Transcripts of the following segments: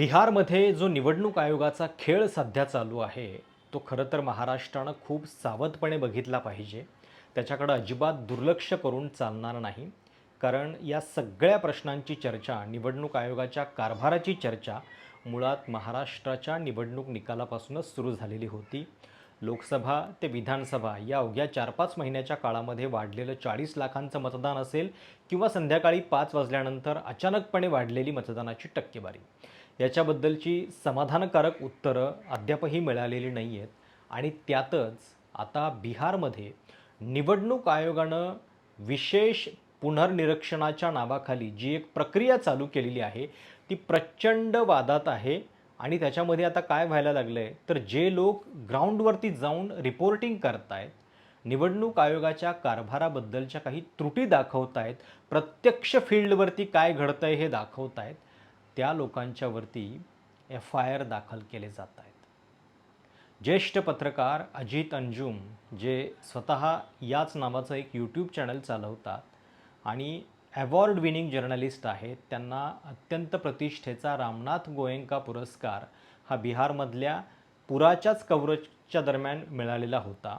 बिहारमध्ये जो निवडणूक आयोगाचा खेळ सध्या चालू आहे तो खरं तर महाराष्ट्रानं खूप सावधपणे बघितला पाहिजे. त्याच्याकडं अजिबात दुर्लक्ष करून चालणार नाही. कारण या सगळ्या प्रश्नांची चर्चा निवडणूक आयोगाच्या कारभाराची चर्चा मुळात महाराष्ट्राच्या निवडणूक निकालापासूनच सुरू झालेली होती. लोकसभा ते विधानसभा या अवघ्या चार पाच महिन्याच्या काळामध्ये वाढलेलं चाळीस लाखांचं मतदान असेल किंवा संध्याकाळी पाच वाजल्यानंतर अचानकपणे वाढलेली मतदानाची टक्केवारी. याच्याबद्दलची समाधानकारक उत्तरं अद्यापही मिळालेली नाही आहेत आणि त्यातच आता बिहारमध्ये निवडणूक आयोगानं विशेष पुनर्निरीक्षणाच्या नावाखाली जी एक प्रक्रिया चालू केलेली आहे ती प्रचंड वादात आहे. आणि त्याच्यामध्ये आता काय व्हायला लागलं आहे तर जे लोक ग्राउंडवरती जाऊन रिपोर्टिंग करतायत निवडणूक आयोगाच्या कारभाराबद्दलच्या काही त्रुटी दाखवत आहेत प्रत्यक्ष फील्डवरती काय घडतं आहे हे दाखवत आहेत त्या लोकांच्यावरती एफ आय आर दाखल केले जात आहेत. ज्येष्ठ पत्रकार अजित अंजुम जे स्वतः याच नावाचं एक यूट्यूब चॅनल चालवतात आणि ॲवॉर्ड विनिंग जर्नलिस्ट आहेत त्यांना अत्यंत प्रतिष्ठेचा रामनाथ गोयंका पुरस्कार हा बिहारमधल्या पुराच्याच कव्हरेजच्या दरम्यान मिळालेला होता.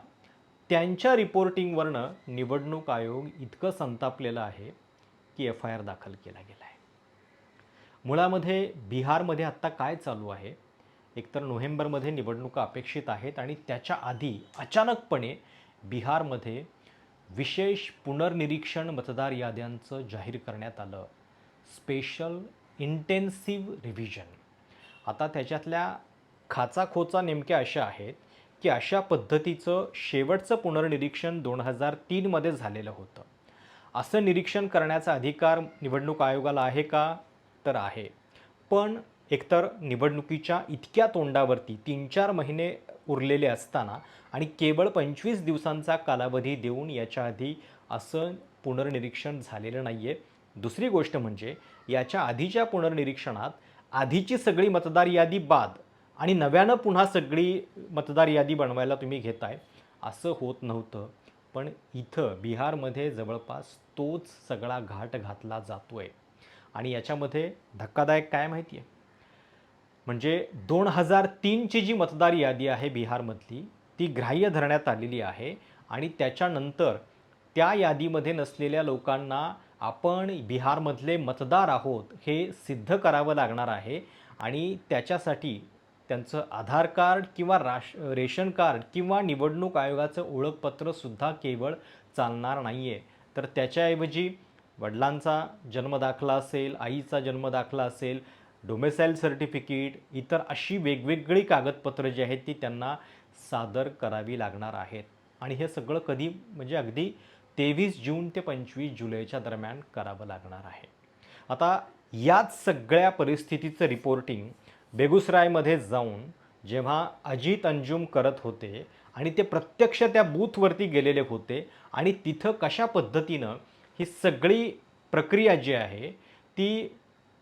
त्यांच्या रिपोर्टिंगवरनं निवडणूक आयोग इतकं संतापलेलं आहे की एफ आय आर दाखल केला गेला आहे मुळामध्ये बिहारमध्ये आत्ता काय चालू आहे? एकतर नोव्हेंबरमध्ये निवडणुका अपेक्षित आहेत आणि त्याच्या आधी अचानकपणे बिहारमध्ये विशेष पुनर्निरीक्षण मतदार याद्यांचं जाहीर करण्यात आलं. Special intensive revision. आता त्याच्यातल्या खाचाखोचा नेमक्या अशा आहेत की अशा पद्धतीचं शेवटचं पुनर्निरीक्षण दोन हजार तीनमध्ये झालेलं होतं. असं निरीक्षण करण्याचा अधिकार निवडणूक आयोगाला आहे का? तर आहे. पण एकतर निवडणुकीच्या इतक्या तोंडावरती तीन चार महिने उरलेले असताना आणि केवळ पंचवीस दिवसांचा कालावधी देऊन याच्या आधी असं पुनर्निरीक्षण झालेलं नाही आहे दुसरी गोष्ट म्हणजे याच्या आधीच्या पुनर्निरीक्षणात आधीची सगळी मतदार यादी बाद आणि नव्यानं पुन्हा सगळी मतदार यादी बनवायला तुम्ही घेताय असं होत नव्हतं. पण इथं बिहारमध्ये जवळपास तोच सगळा घाट घातला जातो आहे आणि याच्यामध्ये धक्कादायक काय माहिती आहे? म्हणजे दोन हजार तीनची जी मतदार यादी आहे बिहारमधली ती ग्राह्य धरण्यात आलेली आहे आणि त्याच्यानंतर त्या यादीमध्ये नसलेल्या लोकांना आपण बिहारमधले मतदार आहोत हे सिद्ध करावं लागणार आहे आणि त्याच्यासाठी त्यांचं आधार कार्ड किंवा राश रेशन कार्ड किंवा निवडणूक आयोगाचं ओळखपत्रसुद्धा केवळ चालणार नाही आहे तर त्याच्याऐवजी वडिलांचा जन्मदाखला असेल आईचा जन्मदाखला असेल डोमेसाईल सर्टिफिकेट इतर अशी वेगवेगळी कागदपत्रं जी आहेत ती त्यांना सादर करावी लागणार आहेत. आणि हे सगळं कधी म्हणजे अगदी तेवीस जून ते पंचवीस जुलैच्या दरम्यान करावं लागणार आहे. आता याच सगळ्या परिस्थितीचं रिपोर्टिंग बेगुसरायमध्ये जाऊन जेव्हा अजित अंजुम करत होते आणि ते प्रत्यक्ष त्या बूथवरती गेलेले होते आणि तिथं कशा पद्धतीनं ही सगळी प्रक्रिया जी आहे ती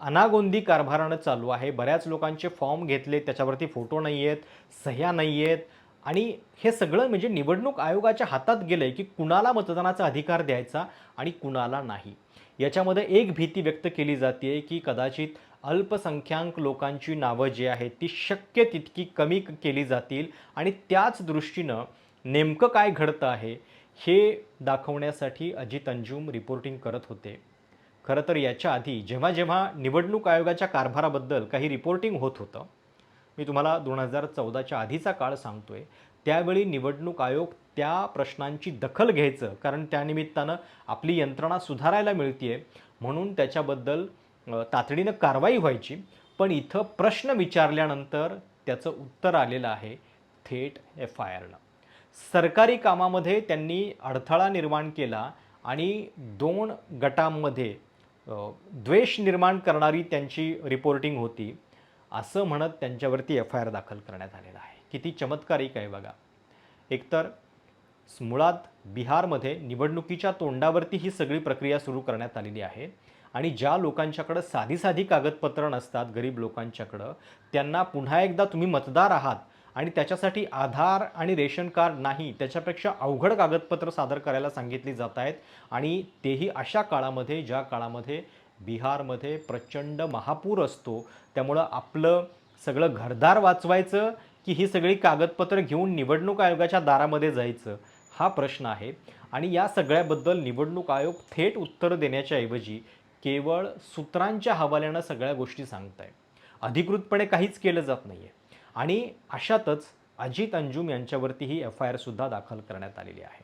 अनागोंदी कारभारानं चालू आहे. बऱ्याच लोकांचे फॉर्म घेतले त्याच्यावरती फोटो नाही आहेत सह्या नाही आहेत आणि हे सगळं म्हणजे निवडणूक आयोगाच्या हातात गेलं आहे की कुणाला मतदानाचा अधिकार द्यायचा आणि कुणाला नाही. याच्यामध्ये एक भीती व्यक्त केली जाते की कदाचित अल्पसंख्याक लोकांची नावं जी आहेत ती शक्य तितकी कमी केली जातील आणि त्याच दृष्टीनं नेमकं काय घडतं आहे हे दाखवण्यासाठी अजित अंजुम रिपोर्टिंग करत होते. खरं तर याच्या आधी जेव्हा जेव्हा निवडणूक आयोगाच्या कारभाराबद्दल काही रिपोर्टिंग होत होतं मी तुम्हाला दोन हजार चौदाच्या आधीचा काळ सांगतोय. त्यावेळी निवडणूक आयोग त्या प्रश्नांची दखल घ्यायचं कारण त्यानिमित्तानं आपली यंत्रणा सुधारायला मिळते म्हणून त्याच्याबद्दल तातडीनं कारवाई व्हायची. पण इथं प्रश्न विचारल्यानंतर त्याचं उत्तर आलेलं आहे थेट एफ आय आरनं सरकारी कामामध्ये त्यांनी अडथळा निर्माण केला आणि दोन गटांमध्ये द्वेष निर्माण करणारी त्यांची रिपोर्टिंग होती. असं म्हणत त्यांच्यावरती एफ आय आर दाखल करण्यात आलेला आहे. किती चमत्कारिक आहे बघा. एकतर मुळात बिहारमध्ये निवडणुकीच्या तोंडावरती ही सगळी प्रक्रिया सुरू करण्यात आलेली आहे आणि ज्या लोकांच्याकडं साधी साधी कागदपत्रं नसतात गरीब लोकांच्याकडं त्यांना पुन्हा एकदा तुम्ही मतदार आहात आणि त्याच्यासाठी आधार आणि रेशन कार्ड नाही त्याच्यापेक्षा अवघड कागदपत्र सादर करायला सांगितली जात आहेत. आणि तेही अशा काळामध्ये ज्या काळामध्ये बिहारमध्ये प्रचंड महापूर असतो त्यामुळं आपलं सगळं घरदार वाचवायचं की ही सगळी कागदपत्रं घेऊन निवडणूक आयोगाच्या दारामध्ये जायचं हा प्रश्न आहे. आणि या सगळ्याबद्दल निवडणूक आयोग थेट उत्तर देण्याच्या ऐवजी केवळ सूत्रांच्या हवाल्यानं सगळ्या गोष्टी सांगत आहे अधिकृतपणे काहीच केलं जात नाही आहे आणि अशातच अजित अंजुम यांच्यावरतीही एफ आय आरसुद्धा दाखल करण्यात आलेली आहे.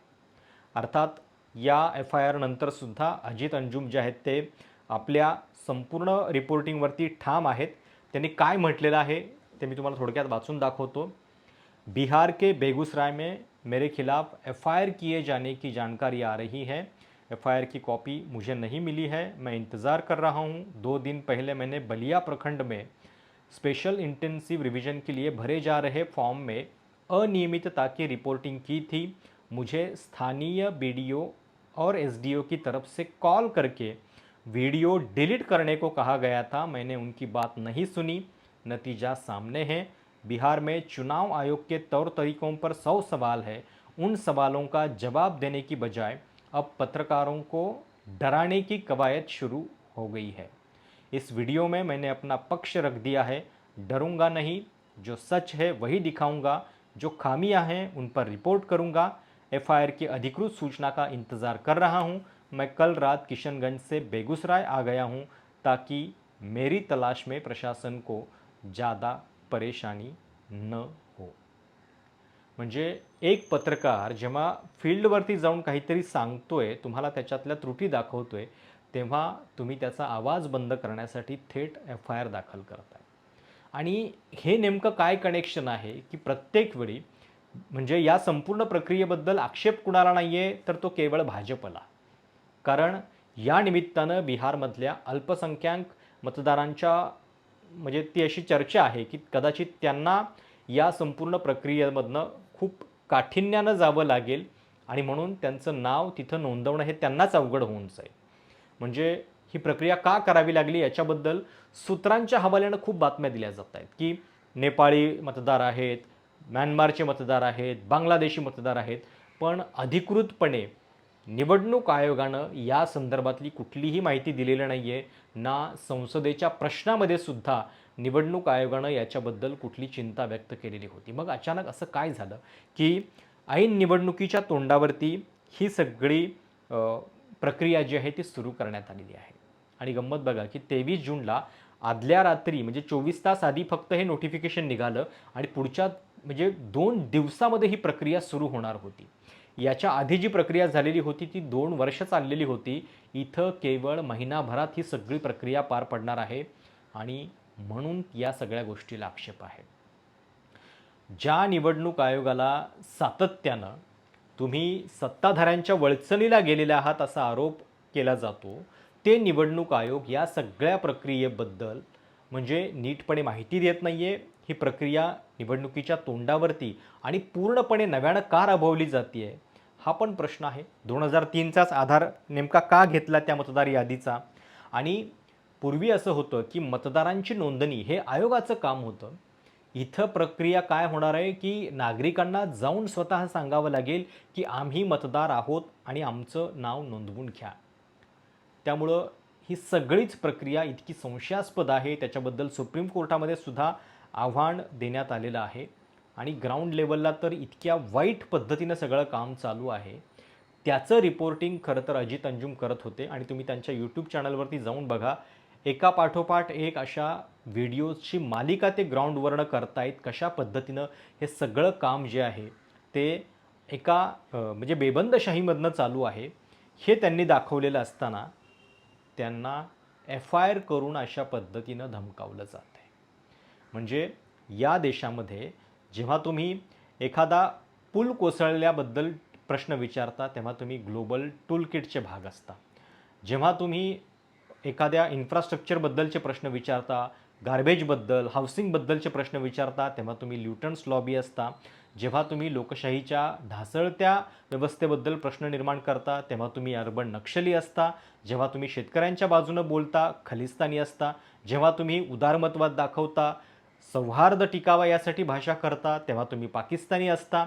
अर्थात या एफ आय आर नंतरसुद्धा अजित अंजुम जे आहेत ते आपल्या संपूर्ण रिपोर्टिंगवरती ठाम आहेत. त्यांनी काय म्हटलेलं आहे ते मी तुम्हाला थोडक्यात वाचून दाखवतो. बिहार के बेगूसराय में मेरे खिलाफ एफ आय आर किए जाने की जानकारी आ रही है। एफ आय आर की कॉपी मुझे नहीं मिली है। मैं इंतज़ार कर रहा हूँ। दो दिन पहले मैंने बलिया प्रखंड में स्पेशल इंटेंसिव रिवीजन के लिए भरे जा रहे फॉर्म में अनियमितता की रिपोर्टिंग की थी। मुझे स्थानीय बीडीओ और एसडीओ की तरफ़ से कॉल करके वीडियो डिलीट करने को कहा गया था। मैंने उनकी बात नहीं सुनी। नतीजा सामने है। बिहार में चुनाव आयोग के तौर तरीकों पर सौ सवाल है। उन सवालों का जवाब देने की बजाय अब पत्रकारों को डराने की कवायद शुरू हो गई है। इस वीडियो में मैंने अपना पक्ष रख दिया है। डरूंगा नहीं जो सच है वही दिखाऊंगा। जो खामियां हैं उन पर रिपोर्ट करूंगा। एफआईआर की अधिकृत सूचना का इंतज़ार कर रहा हूं। मैं कल रात किशनगंज से बेगूसराय आ गया हूं ताकि मेरी तलाश में प्रशासन को ज़्यादा परेशानी न हो। म्हणजे एक पत्रकार जेव्हा फील्डवरती जाऊन काहीतरी सांगतोय तुम्हाला त्याच्यातल्या त्रुटी दाखवतोय तेव्हा तुम्ही त्याचा आवाज बंद करण्यासाठी थेट एफ आय आर दाखल करताय. आणि हे नेमकं काय कनेक्शन आहे की प्रत्येक वेळी म्हणजे या संपूर्ण प्रक्रियेबद्दल आक्षेप कुणाला नाही आहे तर तो केवळ भाजपला. कारण या निमित्तानं बिहारमधल्या अल्पसंख्याक मतदारांच्या म्हणजे ती अशी चर्चा आहे की कदाचित त्यांना या संपूर्ण प्रक्रियेमधनं खूप काठिन्यानं जावं लागेल आणि म्हणून त्यांचं नाव तिथं नोंदवणं हे त्यांनाच अवघड होऊन जाईल. म्हणजे ही प्रक्रिया का करावी लागली याच्याबद्दल सूत्रांच्या हवाल्यानं खूप बातम्या दिल्या जात आहेत की नेपाळी मतदार आहेत म्यानमारचे मतदार आहेत बांगलादेशी मतदार आहेत पण अधिकृतपणे निवडणूक आयोगानं या संदर्भातली कुठलीही माहिती दिलेली नाही आहे ना संसदेच्या प्रश्नामध्ये सुद्धा निवडणूक आयोगानं याच्याबद्दल कुठली चिंता व्यक्त केलेली होती. मग अचानक असं काय झालं की ऐन निवडणुकीच्या तोंडावरती ही सगळी प्रक्रिया जी आहे ती सुरू करण्यात आलेली आहे. आणि गंमत बघा की तेवीस जूनला आदल्या रात्री म्हणजे चोवीस तास आधी फक्त हे नोटिफिकेशन निघालं आणि पुढच्या म्हणजे दोन दिवसामध्ये ही प्रक्रिया सुरू होणार होती. याच्या आधी जी प्रक्रिया झालेली होती ती दोन वर्ष चाललेली होती. इथं केवळ महिनाभरात ही सगळी प्रक्रिया पार पडणार आहे आणि म्हणून या सगळ्या गोष्टीला आक्षेप आहे. ज्या निवडणूक आयोगाला सातत्यानं तुम्ही सत्ताधाऱ्यांच्या वळचणीला गेलेले आहात असा आरोप केला जातो. ते निवडणूक आयोग या सगळ्या प्रक्रियेबद्दल म्हणजे नीटपणे माहिती देत नाही आहे ही प्रक्रिया निवडणुकीच्या तोंडावरती आणि पूर्णपणे नव्यानं का राबवली जाते आहे हा पण प्रश्न आहे. दोन हजार तीनचाच आधार नेमका का घेतला त्या मतदार यादीचा? आणि पूर्वी असं होतं की मतदारांची नोंदणी हे आयोगाचं काम होतं. इथं प्रक्रिया काय होणार आहे की नागरिकांना जाऊन स्वतः सांगावं लागेल की आम्ही मतदार आहोत आणि आमचं नाव नोंदवून घ्या. त्यामुळं ही सगळीच प्रक्रिया इतकी संशयास्पद आहे. त्याच्याबद्दल सुप्रीम कोर्टामध्ये सुद्धा आव्हान देण्यात आलेलं आहे. आणि ग्राउंड लेवलला तर इतक्या वाईट पद्धतीनं सगळं काम चालू आहे. त्याचं रिपोर्टिंग खरं तर अजित अंजुम करत होते आणि तुम्ही त्यांच्या यूट्यूब चॅनलवरती जाऊन बघा. एका पाठोपाठ एक अशा व्हिडिओजची मालिका ते ग्राउंडवरनं करतायत कशा पद्धतीनं हे सगळं काम जे आहे ते एका म्हणजे बेबंदशाहीमधनं चालू आहे. हे त्यांनी दाखवलेलं असताना त्यांना एफ आय आर करून अशा पद्धतीनं धमकावलं जात आहे म्हणजे या देशामध्ये जेव्हा तुम्ही एखादा पूल कोसळल्याबद्दल प्रश्न विचारता तेव्हा तुम्ही ग्लोबल टूल किटचे भाग असता. जेव्हा तुम्ही एखाद्या इन्फ्रास्ट्रक्चरबद्दलचे प्रश्न विचारता गार्बेजबद्दल हाऊसिंगबद्दलचे प्रश्न विचारता तेव्हा तुम्ही ल्युटन्स लॉबी असता. जेव्हा तुम्ही लोकशाहीच्या ढासळत्या व्यवस्थेबद्दल प्रश्न निर्माण करता तेव्हा तुम्ही अर्बन नक्षली असता. जेव्हा तुम्ही शेतकऱ्यांच्या बाजूनं बोलता खलिस्तानी असता. जेव्हा तुम्ही उदारमतवाद दाखवता सौहार्द टिकावा यासाठी भाषा करता तेव्हा तुम्ही पाकिस्तानी असता.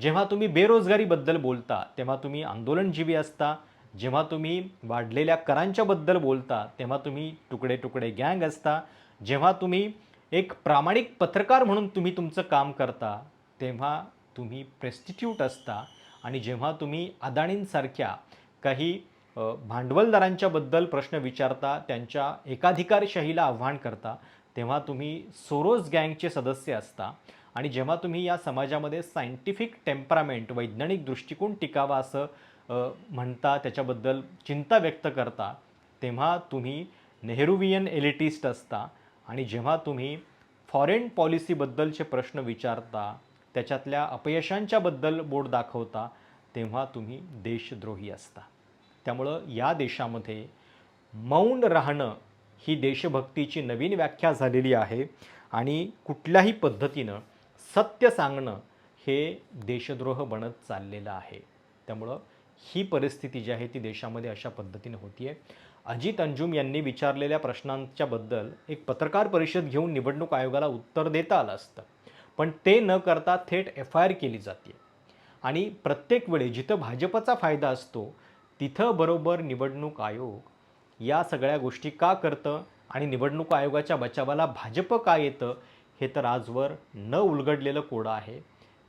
जेव्हा तुम्ही बेरोजगारीबद्दल बोलता तेव्हा तुम्ही आंदोलनजीवी असता. जेव्हा तुम्ही वाढलेल्या करांच्याबद्दल बोलता तेव्हा तुम्ही तुकडे तुकडे गँग असता. जेव्हा तुम्ही एक प्रामाणिक पत्रकार म्हणून तुम्ही तुमचं काम करता तेव्हा तुम्ही प्रेस्टिट्यूट असता. आणि जेव्हा तुम्ही अदाणींसारख्या काही भांडवलदारांच्याबद्दल प्रश्न विचारता त्यांच्या एकाधिकारशाहीला आव्हान करता तेव्हा तुम्ही सोरोज गँगचे सदस्य असता. आणि जेव्हा तुम्ही या समाजामध्ये सायंटिफिक टेम्परामेंट वैज्ञानिक दृष्टिकोन टिकावा असं म्हणता त्याच्याबद्दल चिंता व्यक्त करता तेव्हा तुम्ही नेहरूवियन एलिटिस्ट असता आणि जेव्हा तुम्ही फॉरेन पॉलिसीबद्दलचे प्रश्न विचारता त्याच्यातल्या अपयशांच्याबद्दल बोट दाखवता तेव्हा तुम्ही देशद्रोही असता. त्यामुळं या देशामध्ये मौन राहणं ही देशभक्तीची नवीन व्याख्या झालेली आहे आणि कुठल्याही पद्धतीनं सत्य सांगणं हे देशद्रोह बनत चाललेलं आहे. त्यामुळं ही परिस्थिती जी आहे ती देशामध्ये अशा पद्धतीने होती आहे अजित अंजुम यांनी विचारलेल्या प्रश्नांच्याबद्दल एक पत्रकार परिषद घेऊन निवडणूक आयोगाला उत्तर देता आलं असतं. पण ते न करता थेट एफ आय आर केली जाते आणि प्रत्येक वेळी जिथं भाजपचा फायदा असतो तिथं बरोबर निवडणूक आयोग या सगळ्या गोष्टी का करतं आणि निवडणूक आयोगाच्या बचावाला भाजप का येतं हे तर आजवर न उलगडलेलं कोडं आहे.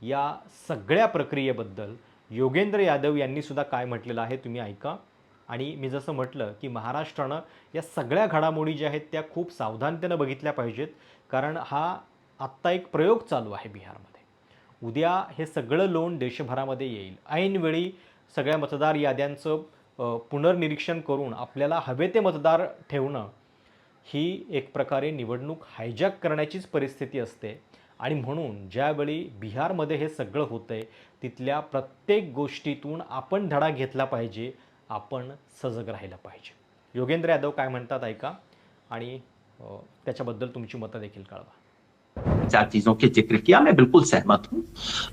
या सगळ्या प्रक्रियेबद्दल योगेंद्र यादव यांनी सुद्धा काय म्हटलेलं आहे तुम्ही ऐका. आणि मी जसं म्हटलं की महाराष्ट्रानं या सगळ्या घडामोडी ज्या आहेत त्या खूप सावधानतेनं बघितल्या पाहिजेत. कारण हा आत्ता एक प्रयोग चालू आहे बिहारमध्ये. उद्या हे सगळं लोन देशभरामध्ये येईल. ऐनवेळी सगळ्या मतदार याद्यांचं पुनर्निरीक्षण करून आपल्याला हवे ते मतदार ठेवणं ही एक प्रकारे निवडणूक हायजॅक करण्याचीच परिस्थिती असते. आणि म्हणून ज्यावेळी बिहारमध्ये हे सगळं होतं आहे तिथल्या प्रत्येक गोष्टीतून आपण धडा घेतला पाहिजे आपण सजग राहिला पाहिजे. योगेंद्र यादव काय म्हणतात ऐका आणि त्याच्याबद्दल तुमची मतं देखील कळवा. चार चीजों के जिक्र किया मैं बिल्कुल सहमत हूं।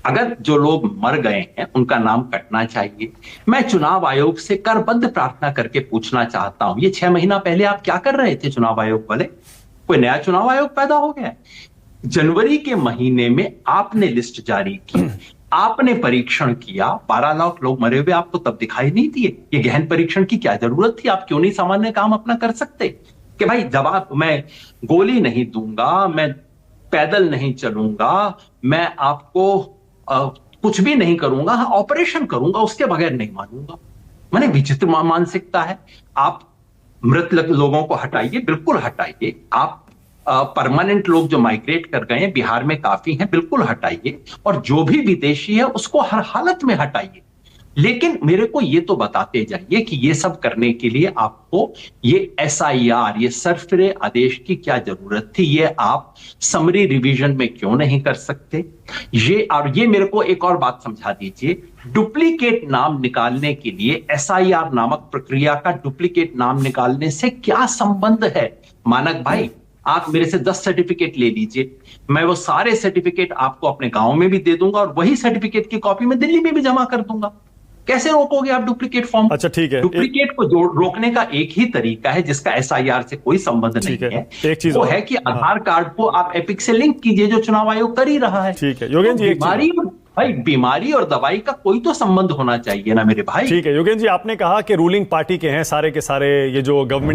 अगर जो लोग मर गए हैं उनका नाम कटना चाहिए। मैं चुनाव आयोग से करबद्ध प्रार्थना करके पूछना चाहता हूं ये छह महीना पहले आप क्या कर रहे थे चुनाव आयोग वाले? कोई नया चुनाव आयोग पैदा हो गया है? जनवरी के महीने में आपने लिस्ट जारी की आपने परीक्षण किया बारह लाख लोग मरे हुए आपको तब दिखाई नहीं दिए। ये गहन परीक्षण की क्या ज़रूरत थी? आप क्यों नहीं सामान्य काम अपना कर सकते? कि भाई जवाब मैं गोली नहीं दूँगा मैं पैदल नहीं चलूँगा मैं आपको अ, कुछ भी नहीं करूँगा हाँ ऑपरेशन करूँगा उसके बगैर नहीं मानूँगा। मैंने विचित्र मानसिकता है। आप मृत लोगों को हटाइए बिल्कुल हटाइए। आप परमानेंट लोग जो माइग्रेट कर गए हैं, बिहार में काफ़ी हैं, बिल्कुल हटाइए। और जो भी विदेशी है, उसको हर हालत में हटाइए। लेकिन मेरे को ये तो बताते जाइए कि ये सब करने के लिए आपको ये एस आई आर ये सरफरे आदेश की क्या ज़रूरत थी? ये आप समरी रिवीजन में क्यों नहीं कर सकते? ये और ये मेरे को एक और बात समझा दीजिए। डुप्लीकेट नाम निकालने के लिए एस आई आर नामक प्रक्रिया का डुप्लीकेट नाम निकालने से क्या संबंध है? मानक भाई आप मेरे से दस सर्टिफिकेट ले लीजिए। मैं वो सारे सर्टिफिकेट आपको अपने गाँव में भी दे दूँगा और वही सर्टिफिकेट की कॉपी मैं दिल्ली में भी जमा कर दूँगा। कैसे रोकोगे आप डुप्लीकेट फॉर्म अच्छा ठीक है। डुप्लीकेट को रोकने का एक ही तरीका है जिसका एसआईआर से कोई संबंध नहीं है। है। एक चीज़ वो है कि आधार कार्ड को आप एपिक से लिंक कीजिए जो चुनाव आयोग कर ही रहा है। ठीक है। योगेंद्र जी बीमारी भाई बीमारी और दवाई का कोई तो संबंध होना चाहिए ना मेरे भाई। ठीक है। योगेंद्र जी आपने कहा कि रूलिंग पार्टी के हैं सारे के सारे ये जो गवर्नमेंट